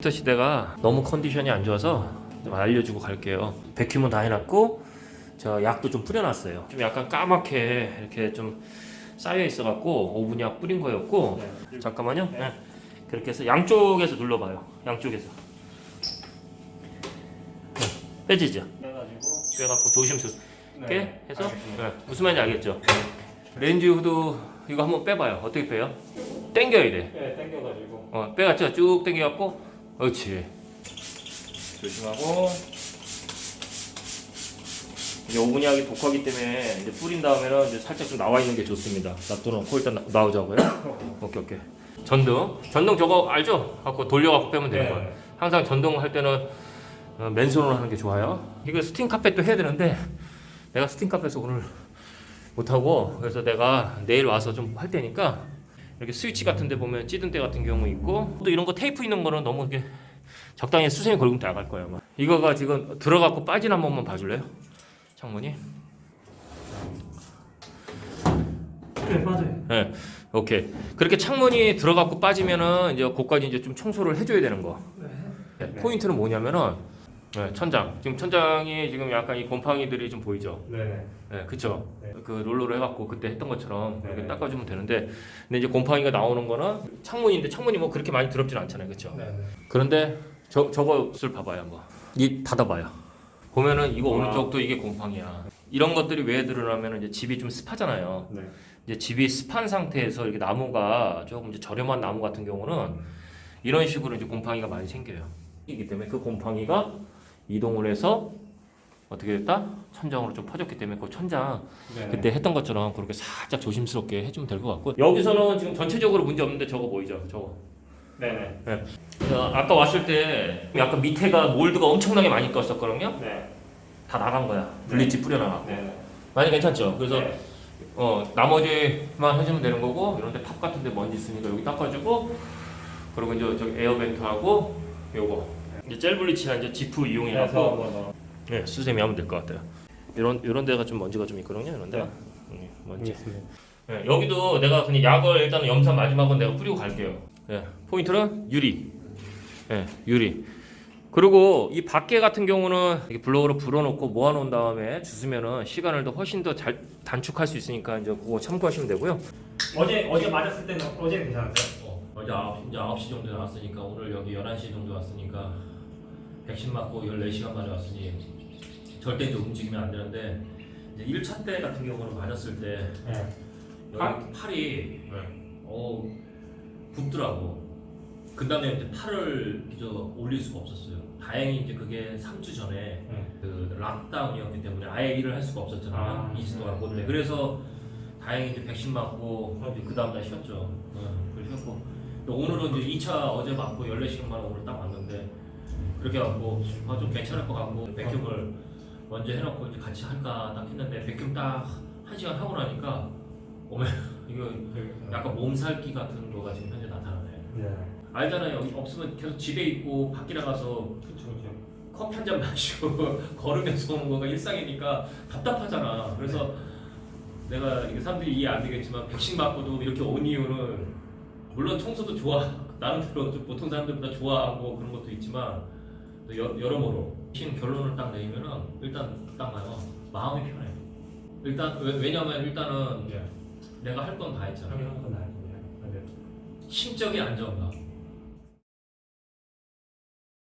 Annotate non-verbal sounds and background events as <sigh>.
컴퓨터 시대가 너무 컨디션이 안 좋아서 좀 알려주고 갈게요. 백큐문 다 해놨고 저 약도 좀 뿌려놨어요. 좀 약간 까맣게 이렇게 좀 쌓여 있어갖고 오븐약 뿌린 거였고 잠깐만요. 네. 그렇게 해서 양쪽에서 눌러봐요. 양쪽에서 네. 빼지죠. 그래가지고 빼갖고 조심스럽게 네, 해서. 네. 무슨 말인지 알겠죠? 렌즈 후드 이거 한번 빼봐요. 어떻게 빼요? 당겨야 돼. 네, 당겨가지고 어, 빼갔죠? 쭉 당겨갖고 그렇지. 조심하고 이제 오븐약이 독하기 때문에 이제 뿌린 다음에는 이제 살짝 좀 나와 있는 게 좋습니다. 놔둬놓고 일단 나- 나오자고요. <coughs> 오케이 오케이. 전등, 전등 저거 알죠? 갖고 돌려갖고 빼면 되는 거야. 항상 전등 할 때는 어, 맨손으로 하는 게 좋아요. 이거 스팀 카펫도 해야 되는데 내가 스팀 카펫을 오늘 못 하고 그래서 내가 내일 와서 좀 할 테니까 이렇게 스위치 같은 데 보면 찌든 때 같은 경우 있고 또 이런 거 테이프 있는 거는 너무 이렇게 적당히 수세미 걸으면 나갈 거예요. 아마. 이거가 지금 들어갖고 빠진 한 번만 봐줄래요? 창문이? 네 맞아요. 네, 오케이. 그렇게 창문이 들어갖고 빠지면은 이제 그까지 이제 좀 청소를 해줘야 되는 거. 네, 포인트는 뭐냐면은 네, 천장. 지금 천장이 지금 약간 이 곰팡이들이 좀 보이죠? 네네. 네, 그쵸. 네. 그 롤러로 해갖고 그때 했던 것처럼 이렇게 네. 닦아주면 되는데, 근데 이제 곰팡이가 나오는 거는 창문인데 창문이 뭐 그렇게 많이 더럽진 않잖아요, 그쵸? 네네. 그런데 저 저것을 봐봐요 한번. 이 닫아봐요. 보면은 이거 아. 오른쪽도 이게 곰팡이야. 이런 것들이 왜 드러나면 이제 집이 좀 습하잖아요. 네. 이제 집이 습한 상태에서 이렇게 나무가 조금 이제 저렴한 나무 같은 경우는 이런 식으로 이제 곰팡이가 많이 생겨요. 이기 때문에 그 곰팡이가 이동을 해서 어떻게 됐다? 천장으로 좀 퍼졌기 때문에 그 천장 네네. 그때 했던 것처럼 그렇게 살짝 조심스럽게 해주면 될 것 같고 여기서는 지금 전체적으로 문제 없는데 저거 보이죠? 저거 네네. 어, 아까 왔을 때 약간 밑에가 몰드가 엄청나게 많이 꼈었거든요. 네. 다 나간 거야. 블리치 뿌려놔. 네네. 많이 괜찮죠? 그래서 네. 어 나머지만 해주면 되는 거고 이런데 탑 같은데 먼지 있으니까 여기 닦아주고 그리고 이제 저 에어벤트하고 요거 이제 젤 블리치나 이제 지프 그래서 이용해갖고 뭐 네, 수세미 하면 될 것 같아요. 이런 이런 데가 좀 먼지가 좀 있거든요. 이런 데가 음, 먼지. 있습니다. 네, 여기도 내가 그냥 약을 일단 염산 마지막은 내가 뿌리고 갈게요. 네, 포인트는 유리. 네, 유리. 그리고 이 밖에 같은 경우는 블로우로 불어놓고 모아놓은 다음에 주스면은 시간을 더 훨씬 더 잘 단축할 수 있으니까 이제 그거 참고하시면 되고요. 어제 어제 맞았을 때는 어제는 괜찮았어요? 어, 어제 9시, 이제 9시 정도에 나왔으니까 오늘 여기 11시 정도 왔으니까 백신 맞고 14시간 만에 왔으니 절대 이제 움직이면 안 되는데 이제 1차 때 같은 경우는 맞았을 때 네. 여기 아? 팔이 어 붓더라고. 그 다음에 이제 팔을 저 올릴 수가 없었어요. 다행히 이제 그게 3주 전에 네. 그 락다운이었기 때문에 아예 일을 할 수가 없었잖아요. 아, 이스도가 네. 곧 그래서 다행히 이제 백신 맞고 그 다음 날 쉬었죠. 어, 그걸 쉬었고 또 오늘은 이제 2차 어제 맞고 14시간 만에 오늘 딱 왔는데 그렇게 갖고 아, 좀 괜찮을 것 같고 백큐을 먼저 해놓고 이제 같이 할까 딱 했는데 백큐 딱한 시간 하고 나니까 오메 <laughs> 이거 약간 몸살기 같은 거가 지금 현재 나타나네. 네. 알잖아요. 없으면 계속 집에 있고 밖에 나가서 그쵸 그쵸. 커피 한 잔 <laughs> 마시고 걸으면서 오는 거가 일상이니까 답답하잖아. 그래서 내가 이게 사람들이 이해 안 되겠지만 백신 맞고도 이렇게 온 이유는 물론 청소도 좋아 나름대로 좀 보통 사람들보다 좋아하고 그런 것도 있지만 또 여, 여러모로 신 결론을 딱 내리면은 일단 딱 봐요 마음이 편해. 일단 왜, 왜냐면 일단은 네. 내가 할 건 다 했잖아. 건 나중에. 네. 심적인 안정감.